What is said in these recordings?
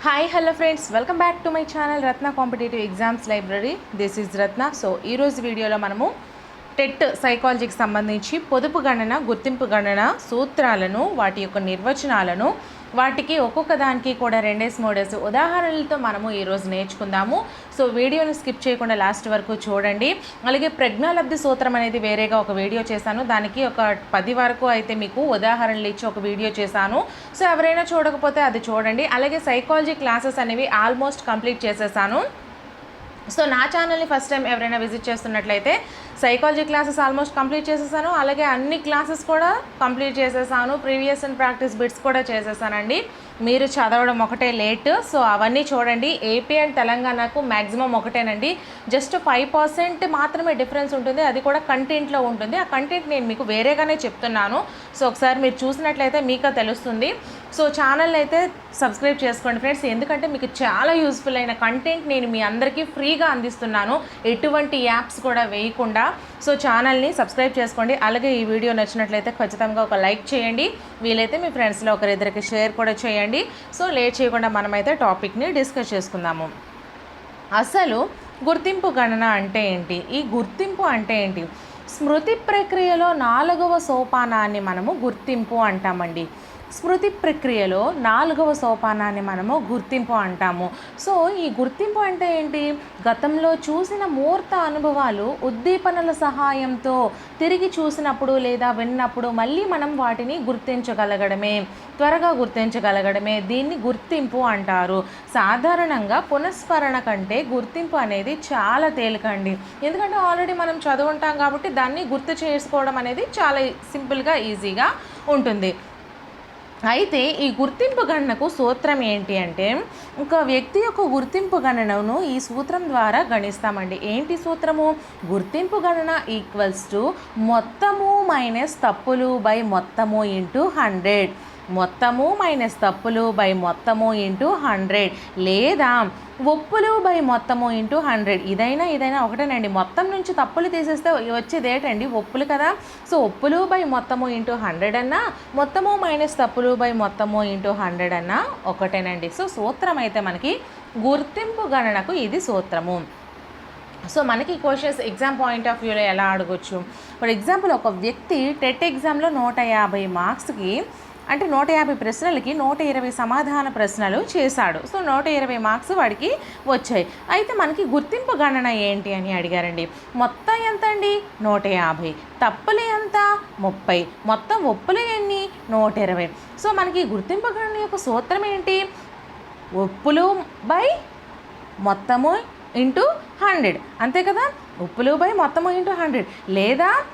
Hi hello friends welcome back to my channel Ratna competitive exams library this is Ratna so ఈరోజు వీడియోలో మనము TET సైకాలజీకి సంబంధించి పొదుపు గణన గుర్తింపు గణన సూత్రాలను వాటి యొక్క నిర్వచనాలను వాటికి ఒక్కొక్క దానికి కూడా రెండేసి మూడేసి ఉదాహరణలతో మనము ఈరోజు నేర్చుకుందాము. సో వీడియోని స్కిప్ చేయకుండా లాస్ట్ వరకు చూడండి. అలాగే ప్రజ్ఞాలబ్ధి సూత్రం అనేది వేరేగా ఒక వీడియో చేశాను. దానికి ఒక పది వరకు అయితే మీకు ఉదాహరణలు ఇచ్చి ఒక వీడియో చేశాను. సో ఎవరైనా చూడకపోతే అది చూడండి. అలాగే సైకాలజీ క్లాసెస్ అనేవి ఆల్మోస్ట్ కంప్లీట్ చేసేసాను. సో నా ఛానల్ని ఫస్ట్ టైం ఎవరైనా విజిట్ చేస్తున్నట్లయితే సైకాలజీ క్లాసెస్ ఆల్మోస్ట్ కంప్లీట్ చేసేసాను. అలాగే అన్ని క్లాసెస్ కూడా కంప్లీట్ చేసేసాను. ప్రీవియస్ అండ్ ప్రాక్టీస్ బిట్స్ కూడా చేసేసానండి. మీరు చదవడం ఒకటే లేట్ సో అవన్నీ చూడండి. ఏపీ అండ్ తెలంగాణకు మ్యాక్సిమం ఒకటేనండి. జస్ట్ ఫైవ్ పర్సెంట్ మాత్రమే డిఫరెన్స్ ఉంటుంది. అది కూడా కంటెంట్లో ఉంటుంది. ఆ కంటెంట్ నేను మీకు వేరేగానే చెప్తున్నాను. సో ఒకసారి మీరు చూసినట్లయితే మీకు తెలుస్తుంది. సో ఛానల్ అయితే సబ్స్క్రైబ్ చేసుకోండి ఫ్రెండ్స్ ఎందుకంటే మీకు చాలా యూస్ఫుల్ అయిన కంటెంట్ నేను మీ అందరికీ ఫ్రీగా అందిస్తున్నాను. ఎటువంటి యాప్స్ కూడా వేయకుండా. సో ఛానల్ని సబ్స్క్రైబ్ చేసుకోండి. అలాగే ఈ వీడియో నచ్చినట్లయితే ఖచ్చితంగా ఒక లైక్ చేయండి. వీలైతే మీ ఫ్రెండ్స్లో ఒకరిద్దరికి షేర్ కూడా చేయండి. సో లేట్ చేయకుండా మనమైతే టాపిక్ని డిస్కస్ చేసుకుందాము. అసలు గుర్తింపు గణన అంటే ఏంటి? ఈ గుర్తింపు అంటే ఏంటి? స్మృతి ప్రక్రియలో నాలుగవ సోపానాన్ని మనము గుర్తింపు అంటామండి. స్మృతి ప్రక్రియలో నాలుగవ సోపానాన్ని మనము గుర్తింపు అంటాము. సో ఈ గుర్తింపు అంటే ఏంటి? గతంలో చూసిన మూర్త అనుభవాలు ఉద్దీపనల సహాయంతో తిరిగి చూసినప్పుడు లేదా విన్నప్పుడు మళ్ళీ మనం వాటిని గుర్తించగలగడమే. త్వరగా గుర్తించగలగడమే. దీన్ని గుర్తింపు అంటారు. సాధారణంగా పునఃస్మరణ కంటే గుర్తింపు అనేది చాలా తేలికండి. ఎందుకంటే ఆల్రెడీ మనం చదువుంటాం కాబట్టి దాన్ని గుర్తు చేసుకోవడం అనేది చాలా సింపుల్గా ఈజీగా ఉంటుంది. అయితే ఈ గుర్తింపు గణనకు సూత్రం ఏంటి అంటే ఒక వ్యక్తి యొక్క గుర్తింపు గణనను ఈ సూత్రం ద్వారా గణిస్తామండి. ఏంటి సూత్రము? గుర్తింపు గణన ఈక్వల్స్ టు మొత్తము మైనస్ తప్పులు బై మొత్తము ఇంటూ హండ్రెడ్ మొత్తము మైనస్ తప్పులు బై మొత్తము ఇంటూ హండ్రెడ్ లేదా ఒప్పులు బై మొత్తము ఇంటూ హండ్రెడ్. ఇదైనా ఇదైనా ఒకటేనండి. మొత్తం నుంచి తప్పులు తీసేస్తే వచ్చేది ఏంటండి? ఒప్పులు కదా. సో ఒప్పులు బై మొత్తము ఇంటూ హండ్రెడ్ అన్నా మొత్తము మైనస్ తప్పులు బై మొత్తము ఇంటూ హండ్రెడ్ అన్నా ఒకటేనండి. సో సూత్రం అయితే మనకి గుర్తింపు గణనకు ఇది సూత్రము. సో మనకి క్వశ్చన్స్ ఎగ్జామ్ పాయింట్ ఆఫ్ వ్యూలో ఎలా అడగొచ్చు? ఫర్ ఎగ్జాంపుల్ ఒక వ్యక్తి టెట్ ఎగ్జామ్లో నూట యాభై మార్క్స్కి అంటే నూట యాభై ప్రశ్నలకి నూట ఇరవై సమాధాన ప్రశ్నలు చేశాడు. సో నూట ఇరవై మార్క్స్ వాడికి వచ్చాయి. అయితే మనకి గుర్తింపు గణన ఏంటి అని అడిగారండి. మొత్తం ఎంత అండి నూట యాభై. తప్పులు ఎంత? ముప్పై. మొత్తం ఒప్పులు ఎన్ని? నూట ఇరవై. సో మనకి గుర్తింపు గణన యొక్క సూత్రం ఏంటి? ఒప్పులు బై మొత్తము ఇంటూ హండ్రెడ్. అంతే కదా? ఉప్పులు బై మొత్తము ఇంటూ హండ్రెడ్. లేదా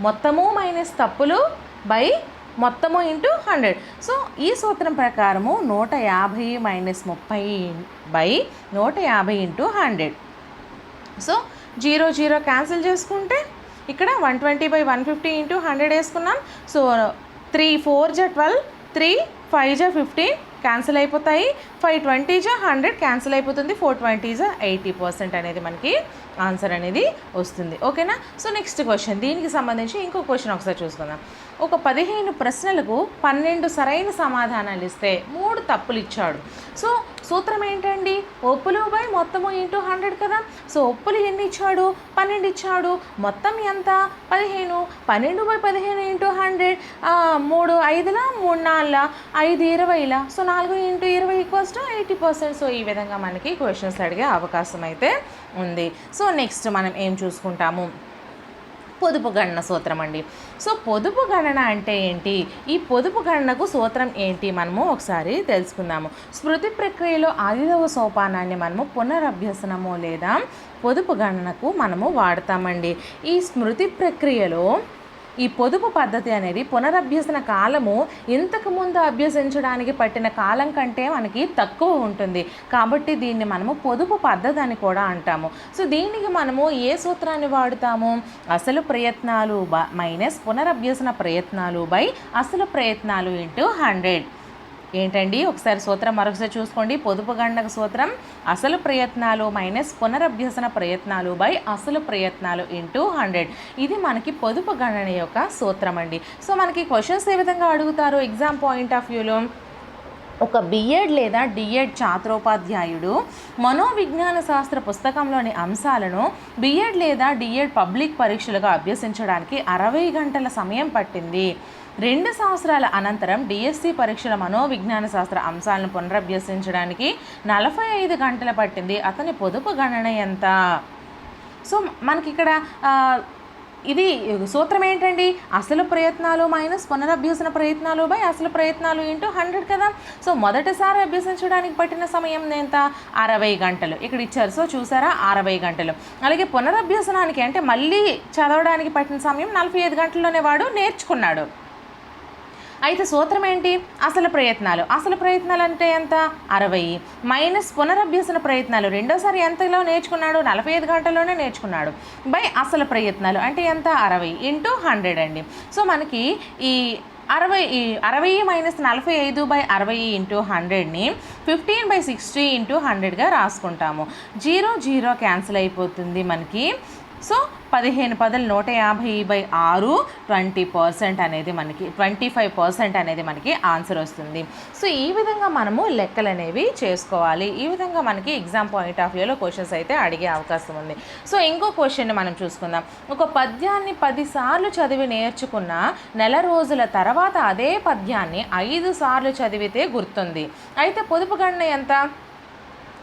మొత్తము మైనస్ తప్పులు బై మొత్తము ఇంటూ హండ్రెడ్. సో ఈ సూత్రం ప్రకారము నూట యాభై మైనస్ ముప్పై బై నూట యాభై into hundred. So zero zero cancel చేసుకుంటే ఇక్కడ one twenty by one fifty into hundred వేసుకున్నాం. సో త్రీ ఫోర్ జా ట్వెల్వ్ త్రీ ఫైవ్ జా ఫిఫ్టీన్ క్యాన్సిల్ అయిపోతాయి. ఫైవ్ ట్వంటీ జా హండ్రెడ్ క్యాన్సిల్ అయిపోతుంది. ఫోర్ ట్వంటీ జా ఎయిటీ పర్సెంట్ అనేది మనకి ఆన్సర్ అనేది వస్తుంది. ఓకేనా? So next question. దీనికి సంబంధించి ఇంకో క్వశ్చన్ ఒకసారి చూసుకుందాం. ఒక పదిహేను ప్రశ్నలకు పన్నెండు సరైన సమాధానాలు ఇస్తే మూడు తప్పులు ఇచ్చాడు. సో సూత్రం ఏంటండి? ఒప్పులు బై మొత్తము ఇంటూ హండ్రెడ్ కదా? సో ఒప్పులు ఎన్ని ఇచ్చాడు పన్నెండు ఇచ్చాడు మొత్తం ఎంత? పదిహేను. పన్నెండు బై పదిహేను ఇంటూ హండ్రెడ్ మూడు ఐదుల? మూడు నాలుగుల ఐదు ఇరవైల? సో నాలుగు ఇంటూ ఇరవై equals to eighty percent. So ఈ విధంగా మనకి క్వశ్చన్స్ అడిగే అవకాశం అయితే ఉంది. సో నెక్స్ట్ మనం ఏం చూసుకుంటాము? పొదుపు గణన సూత్రం అండి. సో పొదుపు గణన అంటే ఏంటి? ఈ పొదుపు గణనకు సూత్రం ఏంటి మనము ఒకసారి తెలుసుకుందాము. స్మృతి ప్రక్రియలో ఐదవ సోపానాన్ని మనము పునరభ్యసనము లేదా పొదుపు గణనకు మనము వాడతామండి. ఈ స్మృతి ప్రక్రియలో ఈ పొదుపు పద్ధతి అనేది పునరభ్యసన కాలము ఇంతకుముందు అభ్యసించడానికి పట్టిన కాలం కంటే మనకి తక్కువ ఉంటుంది. కాబట్టి దీన్ని మనము పొదుపు పద్ధతి అని కూడా అంటాము. సో దీనికి మనము ఏ సూత్రాన్ని వాడుతాము? అసలు ప్రయత్నాలు బ మైనస్ పునరభ్యసన ప్రయత్నాలు బై అసలు ప్రయత్నాలు ఇంటూ హండ్రెడ్. ఏంటండి? ఒకసారి సూత్రం మరొకసారి చూసుకోండి. పొదుపు గండక సూత్రం అసలు ప్రయత్నాలు మైనస్ పునరభ్యసన ప్రయత్నాలు బై అసలు ప్రయత్నాలు ఇంటూ హండ్రెడ్. ఇది మనకి పొదుపు గణన యొక్క సూత్రం అండి సో మనకి క్వశ్చన్స్ ఏ విధంగా అడుగుతారు? ఎగ్జామ్ పాయింట్ ఆఫ్ వ్యూలో ఒక బిఎడ్ లేదా డిఎడ్ ఛాత్రోపాధ్యాయుడు మనోవిజ్ఞాన శాస్త్ర పుస్తకంలోని అంశాలను బిఎడ్ లేదా డిఎడ్ పబ్లిక్ పరీక్షలుగా అభ్యసించడానికి అరవై గంటల సమయం పట్టింది. రెండు సంవత్సరాల అనంతరం డిఎస్సి పరీక్షల మనోవిజ్ఞాన శాస్త్ర అంశాలను పునరభ్యసించడానికి నలభై ఐదు గంటలు పట్టింది. అతని పొదుపు గణన ఎంత? సో మనకి ఇక్కడ ఇది సూత్రం ఏంటండి? అసలు ప్రయత్నాలు మైనస్ పునరభ్యసన ప్రయత్నాలు బై అసలు ప్రయత్నాలు ఇంటూ హండ్రెడ్ కదా? సో మొదటిసారి అభ్యసించడానికి పట్టిన సమయం ఎంత? అరవై గంటలు. ఇక్కడ ఇచ్చారు. సో చూసారా? అరవై గంటలు. అలాగే పునరభ్యసనానికి అంటే మళ్ళీ చదవడానికి పట్టిన సమయం నలభై ఐదు గంటల్లోనే వాడు నేర్చుకున్నాడు. అయితే సూత్రం ఏంటి? అసలు ప్రయత్నాలు. అసలు ప్రయత్నాలు అంటే ఎంత? అరవై. మైనస్ పునరభ్యసన ప్రయత్నాలు. రెండోసారి ఎంతలో నేర్చుకున్నాడు? నలభై ఐదు గంటల్లోనే నేర్చుకున్నాడు. బై అసలు ప్రయత్నాలు అంటే ఎంత? అరవై ఇంటూ హండ్రెడ్ అండి. సో మనకి ఈ అరవై ఈ అరవై మైనస్ నలభై ఐదు బై అరవై ఇంటూ హండ్రెడ్ని ఫిఫ్టీన్ బై సిక్స్టీ ఇంటూ హండ్రెడ్గా రాసుకుంటాము. జీరో జీరో క్యాన్సిల్ అయిపోతుంది మనకి. సో పదిహేను పదలు నూట యాభై బై ఆరు ట్వంటీ పర్సెంట్ అనేది మనకి ట్వంటీ ఫైవ్ పర్సెంట్ అనేది మనకి ఆన్సర్ వస్తుంది. సో ఈ విధంగా మనము లెక్కలు అనేవి చేసుకోవాలి. ఈ విధంగా మనకి ఎగ్జామ్ పాయింట్ ఆఫ్ వ్యూలో క్వశ్చన్స్ అయితే అడిగే అవకాశం ఉంది. సో ఇంకో క్వశ్చన్ మనం చూసుకుందాం. ఒక పద్యాన్ని పదిసార్లు చదివి నేర్చుకున్న నెల రోజుల తర్వాత అదే పద్యాన్ని ఐదు సార్లు చదివితే గుర్తుంది. అయితే పొదుపు గణన ఎంత?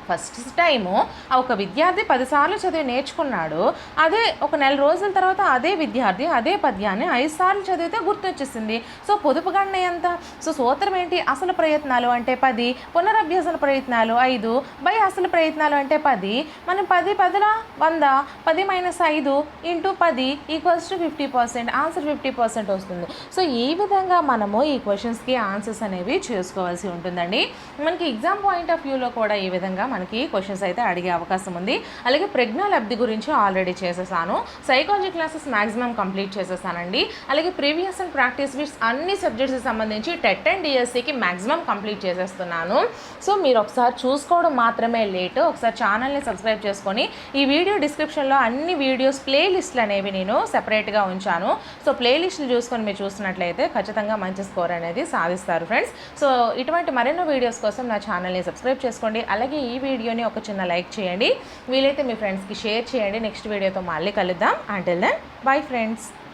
ఫస్ట్ టైము ఒక విద్యార్థి పదిసార్లు చదివి నేర్చుకున్నాడు. అదే ఒక నెల రోజుల తర్వాత అదే విద్యార్థి అదే పద్యాన్ని ఐదు సార్లు చదివితే గుర్తొచ్చేసింది. సో పొదుపు గణన ఎంత? సో సూత్రం ఏంటి? అసలు ప్రయత్నాలు అంటే పది. పునరభ్యసన ప్రయత్నాలు ఐదు. బై అసలు ప్రయత్నాలు అంటే పది. మనం పది పదుల? వంద. పది మైనస్ ఐదు ఇంటూ పది equals to fifty percent. Answer fifty percent వస్తుంది. సో ఈ విధంగా మనము ఈ క్వశ్చన్స్కి ఆన్సర్స్ అనేవి చేసుకోవాల్సి ఉంటుందండి. మనకి ఎగ్జామ్ పాయింట్ ఆఫ్ వ్యూలో కూడా ఈ విధంగా మనం మనకి క్వశ్చన్స్ అయితే అడిగే అవకాశం ఉంది. అలాగే ప్రజ్ఞా లబ్ధి గురించి ఆల్రెడీ చేసేసాను. సైకాలజీ క్లాసెస్ మ్యాక్సిమం కంప్లీట్ చేసేసానండి. అలాగే ప్రీవియస్ అండ్ ప్రాక్టీస్ బిట్స్ అన్ని సబ్జెక్ట్స్కి సంబంధించి టెట్ అండ్ డిఎస్సికి మ్యాక్సిమం కంప్లీట్ చేసేస్తున్నాను. సో మీరు ఒకసారి చూసుకోవడం మాత్రమే లేట్ ఒకసారి ఛానల్ని సబ్స్క్రైబ్ చేసుకొని ఈ వీడియో డిస్క్రిప్షన్లో అన్ని వీడియోస్ ప్లేలిస్ట్లు అనేవి నేను సెపరేట్గా ఉంచాను. సో ప్లేలిస్ట్లు చూసుకొని మీరు చూసినట్లయితే ఖచ్చితంగా మంచి స్కోర్ అనేది సాధిస్తారు ఫ్రెండ్స్ సో ఇటువంటి మరెన్నో వీడియోస్ కోసం నా ఛానల్ని సబ్స్క్రైబ్ చేసుకోండి. అలాగే ఈ వీడియోని ఒక చిన్న లైక్ చేయండి. వీలైతే మీ ఫ్రెండ్స్కి షేర్ చేయండి. నెక్స్ట్ వీడియోతో మళ్ళీ కలుద్దాం. Until then bye friends